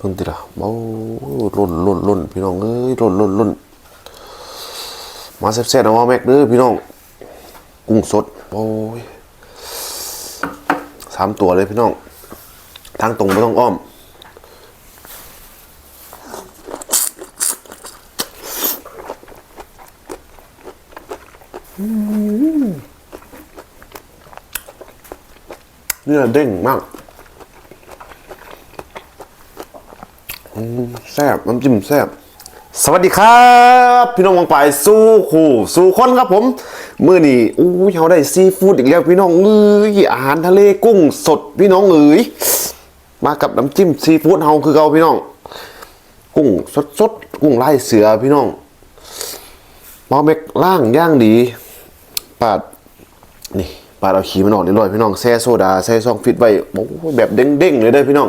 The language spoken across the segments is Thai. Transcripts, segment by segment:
เพิ่งติดอะโอ้ล่นล่นล่นพี่น้องเอ้ยล่นล่นล่นมาแซ่บๆนะว่าแม็กเด้อพี่น้อง กุ้งสดโอ้ยสามตัวเลยพี่น้อง ทางตรงไม่ต้องอ้อมเนื้อเด้งมากอืม แซ่บน้ำจิ้มแซ่บสวัสดีครับ พี่น้องวางไปสู้คู่สู่คนครับผมมื้อนี้อู้ยเขาได้ซีฟู้ดอีกแล้วพี่น้องเอ้ยอาหารทะเลกุ้งสดพี่น้องเอ้ยมากับน้ำจิ้มซีฟู้ดเฮาคือเขาพี่น้อง กุ้งสดสดกุ้งลายเสือพี่น้องมอเม็กล่างย่างดีปาดนี่ ปาดเอาขี้มันออกนิดหน่อยพี่น้องแซ่โซดาแซ่ซองฟิตไว้โอ้โหแบบเด้งๆเลยเด้อพี่น้อง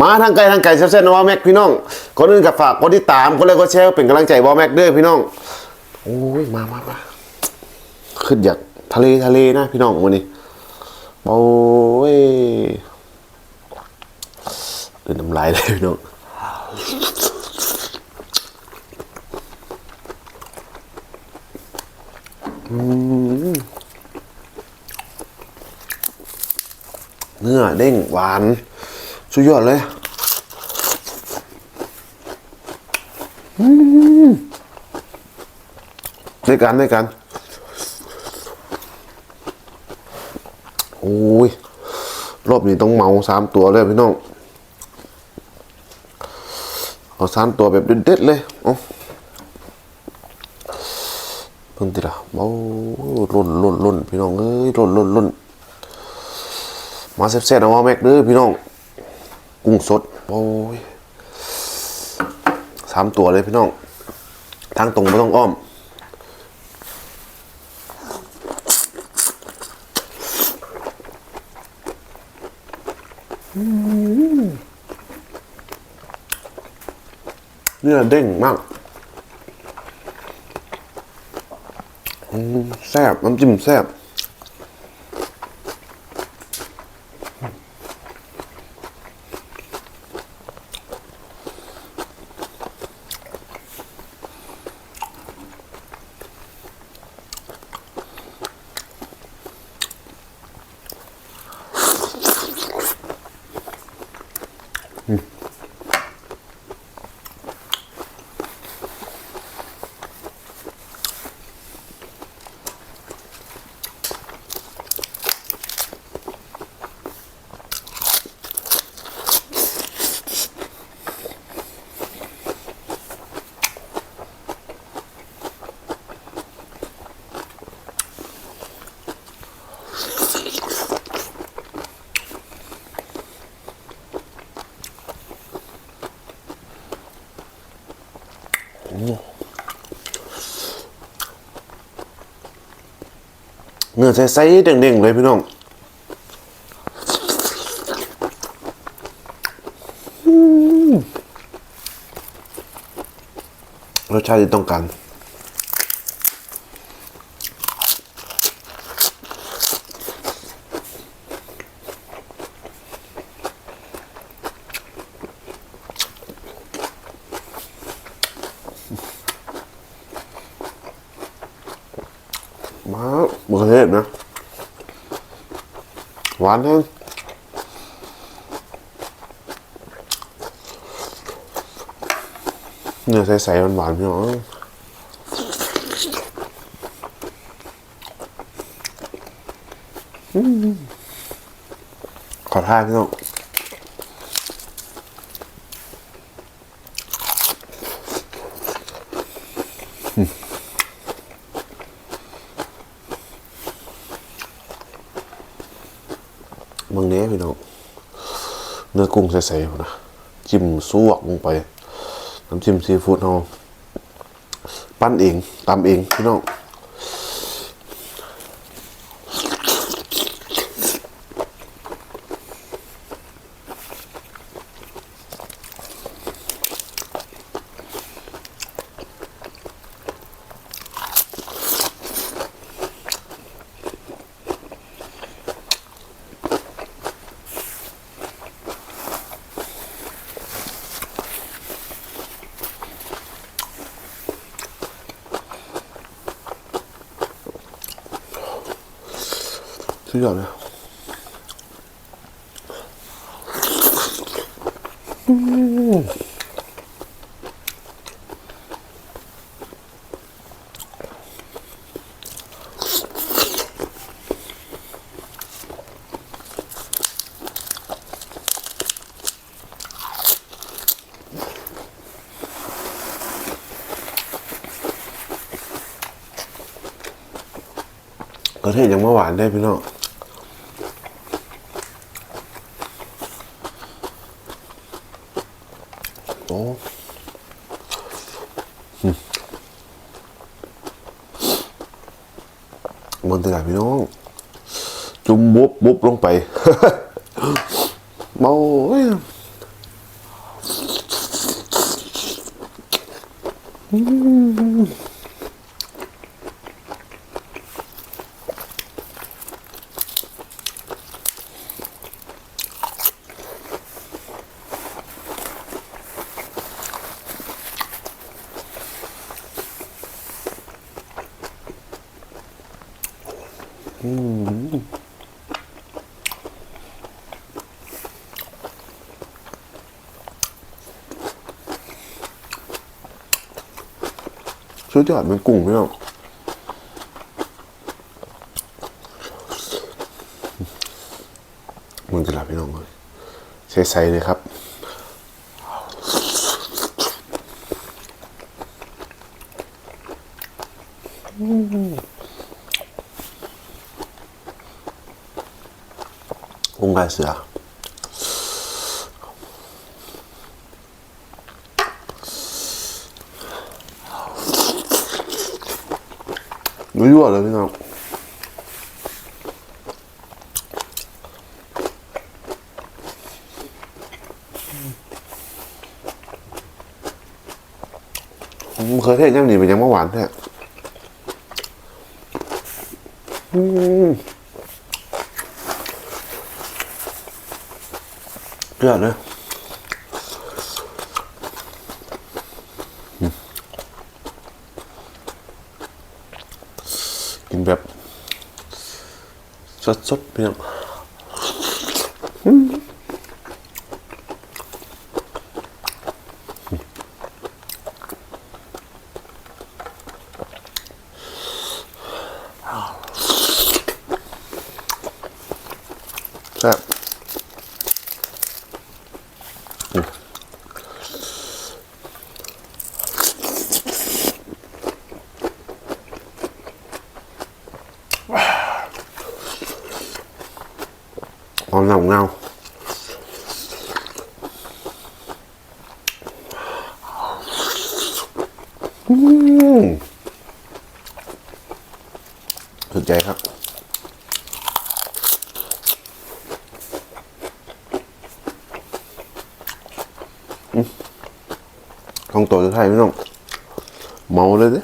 มาทางไกลทางไกลแซ่บๆนะว่าแม็กพี่น้องก่อนอื่นกับฝากกดติดตามกดไลค์กดแชร์เป็นกำลังใจว่าแม็กเด้อพี่น้องโอ้ยมามามาขึ้นจากทะเลทะเลนะพี่น้องวันนี้โอ้ยเดินน้ำลายเลยพี่น้อง เนื้อเด้งหวาน สุดยอดเลยอืมด้วยกันด้วยกัน โอ้ย รอบนี้ต้องเมาสามตัวเลยพี่น้อง เอาสามตัวแบบเด็ดๆเลยเอาเพิ่งติดอะโอ้ล่นล่นล่นพี่น้องเอ้ยล่นล่นล่น มาแซ่บๆนะว่าแม็กเด้อพี่น้อง กุ้งสด โอ้ยสามตัวเลยพี่น้อง ทางตรงไม่ต้องอ้อม เนื้อเด้งมากแซ่บน้ำจิ้มแซ่บ เนื้อใสๆเด้งๆเลยพี่น้องรสชาติที่ต้องการ เทศนะ หวานแห้งเนื้อใสๆหวานๆพี่น้องขอท่าพี่น้อง เมืองนี้พี่น้องเนื้อกุ้งใสๆนนะจิ้มซวกลงไปน้ำจิ้มซีฟู้ดเอาปั้นเองตำเองพี่น้อง สุดยอดเลยกระเทศยังมาหวานได้พี่น้องโอ้อืม มันตลาดพี่น้อง จุ่มบุบบุบลงไปเมาเอ้ สุดยอดเป็นกุ้งพี่น้องมันจะหลับพี่น้องเลยใสๆเลยครับองค์การเสือ ยั่วๆเลยพี่น้องผมเคยเทศยังหนีไปยังเมื่อวานแท้อืมเกลือเลยกินแบบ สดๆพี่น้องแซ่บหอมหนำ เงาสุดใจครับของตัวจะไทยไม่ต้องเมาเลยดิ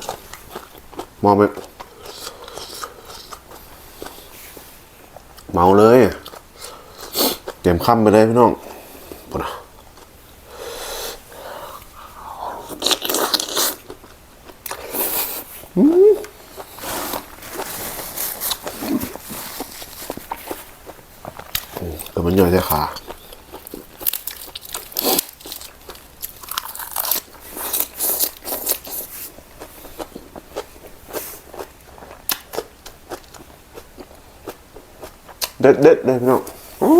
เมาไปเมาเลย ต็มคำไปเลยพี่น้องปุ่นะแต่มันย่อยใช่ขาเด็ดเด็ดเลยพี่น้องอู้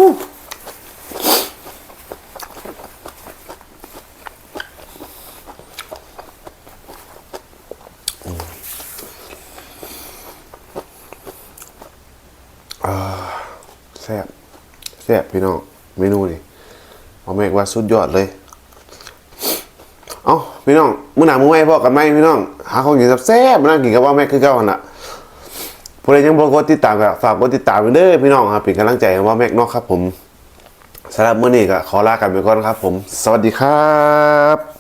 อ่าแซ่บ แซ่บพี่น้องเมนูนี่ผมเอกว่าสุดยอดเลย เอ้าพี่น้องมื้อหน้ามื้อไม่พอกันไหมพี่น้อง หาของกินแซ่บๆมานั่งกินกับว่าแม่คือเก่าหั่นน่ะผู้ใดยังบ่กดติดตามก็ฝากกดติดตามไว้เด้อพี่น้องครับเป็นกำลังใจให้ว่าแม็กเนาะครับผมสำหรับมื้อนี้ก็ขอลากันไปก่อนครับผม สวัสดีครับ